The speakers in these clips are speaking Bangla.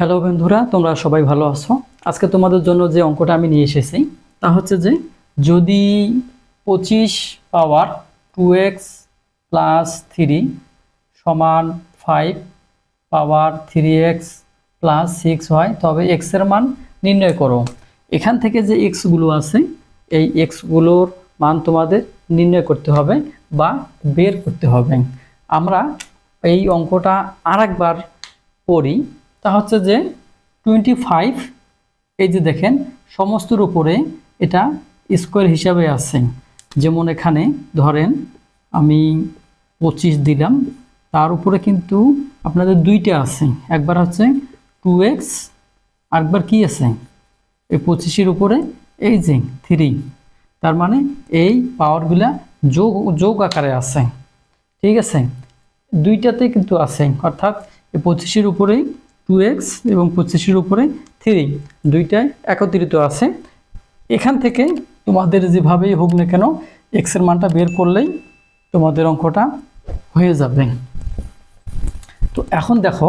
হ্যালো বন্ধুরা, তোমরা সবাই ভালো আছো? আজকে তোমাদের জন্য যে অঙ্কটা আমি নিয়ে এসেছি, তা হচ্ছে যে যদি পঁচিশ power two x plus three সমান five power three x plus six হয়, তবে এক্সের মান নির্ণয় করো। এখান থেকে যে এক্সগুলো আছে, এই এক্সগুলোর মান তোমাদের নির্ণয় করতে হবে বা বের করতে হবে। আমরা এই অঙ্কটা আরেকবার পড়ি। তা হচ্ছে যে টোয়েন্টি ফাইভ এই যে দেখেন, সমস্তর উপরে এটা স্কোয়ার হিসাবে আছে। যেমন এখানে ধরেন, আমি পঁচিশ দিলাম, তার উপরে কিন্তু আপনাদের দুইটা আছে। একবার হচ্ছে টু এক্স আরেকবার কি আছে? এই পঁচিশের উপরে, এই যে থ্রি তার মানে এই পাওয়ারগুলা যোগ যোগ আকারে আছে। ঠিক আছে? দুইটাতে কিন্তু আছে, অর্থাৎ এই পঁচিশের উপরেই টু এক্স এবং পঁচিশের উপরে থ্রি দুইটাই একত্রিত আছে। এখান থেকে তোমাদের যেভাবেই হোক না কেন এক্সের মানটা বের করলেই তোমাদের অঙ্কটা হয়ে যাবে। তো এখন দেখো,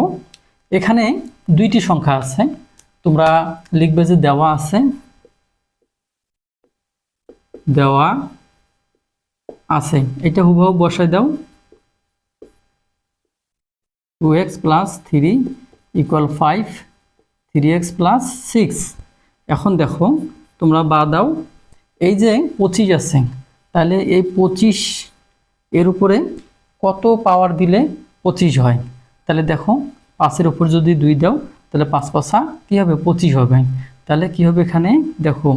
এখানে দুইটি সংখ্যা আছে। তোমরা লিখবে যে দেওয়া আছে দেওয়া আছে। এটা হুবহু বসায় দাও। Two x plus three equal five three x plus six এখন দেখো, তোমরা বা দাও। এই যে পঁচিশ আছে, তাহলে এই পঁচিশ এর উপরে কত পাওয়ার দিলে পঁচিশ হয়? তাহলে দেখো, পাঁচের উপর যদি দুই দাও, তাহলে পাঁচ পাঁচা কী হবে? পঁচিশ হবে। তাহলে কি হবে এখানে? দেখো,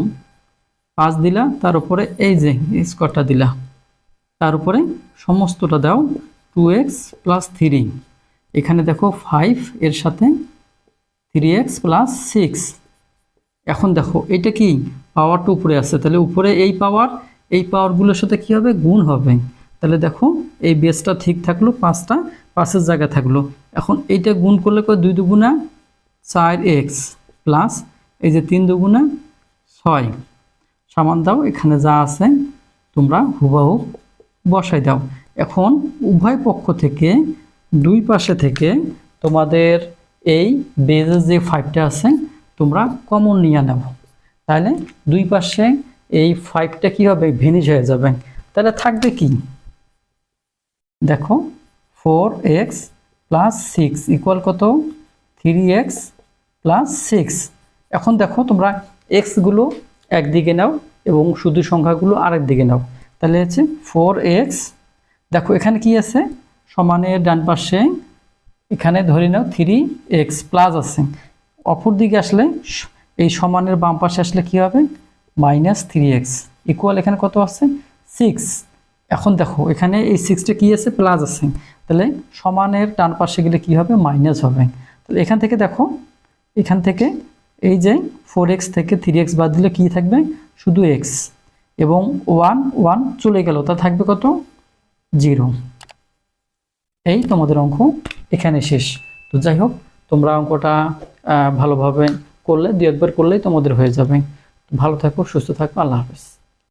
পাঁচ দিলা, তার উপরে এই যে স্কোয়ারটা দিলা, তার উপরে সমস্তটা দাও টু এক্স প্লাস থ্রি এখানে দেখো ফাইভ এর সাথে থ্রি এক্স প্লাস সিক্স এখন দেখো, এটা কি? পাওয়ারটা উপরে আছে। তাহলে উপরে এই পাওয়ার এই পাওয়ারগুলোর সাথে কি হবে? গুণ হবে। তাহলে দেখো, এই বেসটা ঠিক থাকল পাঁচটা পাঁচের জায়গায় থাকল। এখন এইটা গুণ করলে কয়? দুই দুগুণা চার এক্স প্লাস এই যে তিন দুগুণা ছয়। সামান দাও, এখানে যা আছে, তোমরা হুবাহু বসাই দাও। এখন উভয় পক্ষ থেকে দুই পাশে থেকে তোমাদের এই বেজের যে ফাইভটা আছে, তোমরা কমন নিয়ে নেব। তাহলে দুই পাশে এই ফাইভটা কি হবে? ভেনিজ হয়ে যাবে। তাহলে থাকবে কি? দেখো four x plus six equal কত? থ্রি এক্স প্লাস সিক্স এখন দেখো, তোমরা এক্সগুলো একদিকে নাও এবং শুধু সংখ্যাগুলো আরেক দিকে নাও। তাহলে হচ্ছে ফোর এক্স দেখো, এখানে কি আছে? সমানের ডান পাশে, এখানে ধরে নাও থ্রি এক্স প্লাস আছে। অপর দিকে আসলে এই সমানের বাম পাশে আসলে কি হবে? মাইনাস থ্রি এক্স ইকুয়াল এখানে কত আছে? সিক্স এখন দেখো, এখানে এই সিক্সটা কি আছে? প্লাস আছে। তাহলে সমানের ডান পাশে গেলে কি হবে? মাইনাস হবে। তাহলে এখান থেকে দেখো, এখান থেকে এই যে ফোর এক্স থেকে থ্রি এক্স বাদ দিলে কী থাকবে? শুধু এক্স এবং ওয়ান ওয়ান চলে গেল, তা থাকবে কত? জিরো এই তোমাদের অঙ্ক এখানে শেষ। তো যাই হোক, তোমরা অঙ্কটা ভালোভাবে করলে দু একবার করলেই তোমাদের হয়ে যাবে। ভালো থাকো, সুস্থ থাকো, আল্লাহ হাফেজ।